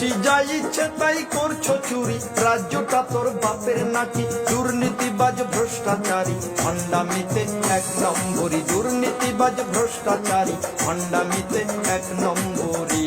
পিসি যা ইচ্ছে তাই করছ চুরি। রাজ্যটা তোর বাপের নাকি দুর্নীতিবাজ ভ্রষ্টাচারী। ভণ্ডামিতে এক নম্বরই, দুর্নীতিবাজ ভ্রষ্টাচারী। ভণ্ডামিতে এক নম্বরই।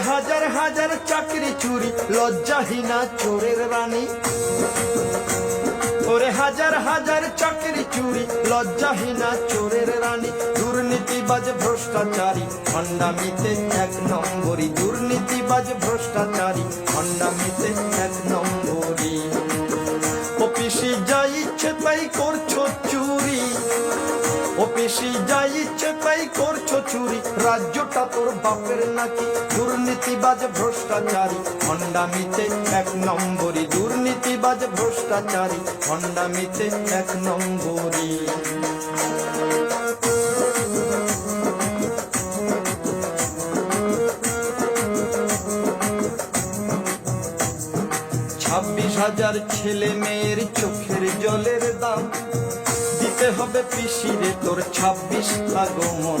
হাজার হাজার চাকরি চুরি, লজ্জাহীনা চোরের রানী। ওরে হাজার হাজার চাকরি চুরি, লজ্জাহীনা চোরের রানী। দুর্নীতিবাজ ভ্রষ্টাচারী খণ্ডামিতে এক নম্বরই দুর্নীতিবাজ ভ্রষ্টাচারী খণ্ডামিতে এক নম্বরই অফিসে যা ইচ্ছে তাই করছ রাজ্যটা তোর বাপের নাকি? দুর্নীতিবাজ ভ্রষ্টাচারী। খণ্ডামিতে এক নম্বরই। দুর্নীতিবাজ ভ্রষ্টাচারী। খণ্ডামিতে এক নম্বরই। ছাব্বিশ হাজার ছেলে মেয়ের চোখের জলের দাম। দিতে হবে পিসিরে তোর ছাব্বিশ আগমন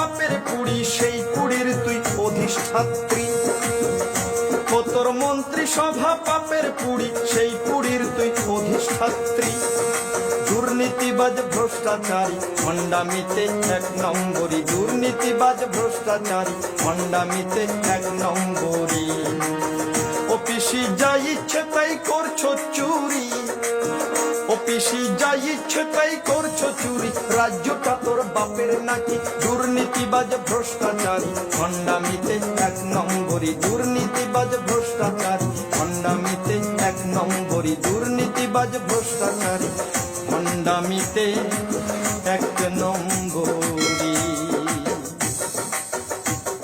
ও তোর মন্ত্রী সভা পাপের কুড়ি সেই কুড়ির তুই অধিষ্ঠাত্রী। দুর্নীতিবাজ ভ্রষ্টাচারী খণ্ডামিতে এক নম্বরই দুর্নীতিবাজ ভ্রষ্টাচারী খণ্ডামিতে এক নম্বরই অফিসি যা ইচ্ছে, তাই করছ চুরি। অফিসি যা ইচ্ছে, তাই করছ চুরি। রাজ্যটা তোর বাপের নাকি দুর্নীতিবাজ ভ্রষ্টাচারী খণ্ডামিতে এক নম্বরই দুর্নীতিবাজ নারী দুর্নীতিবাজ ভ্রষ্টাচারী মন্ডামিতে এক নম্বর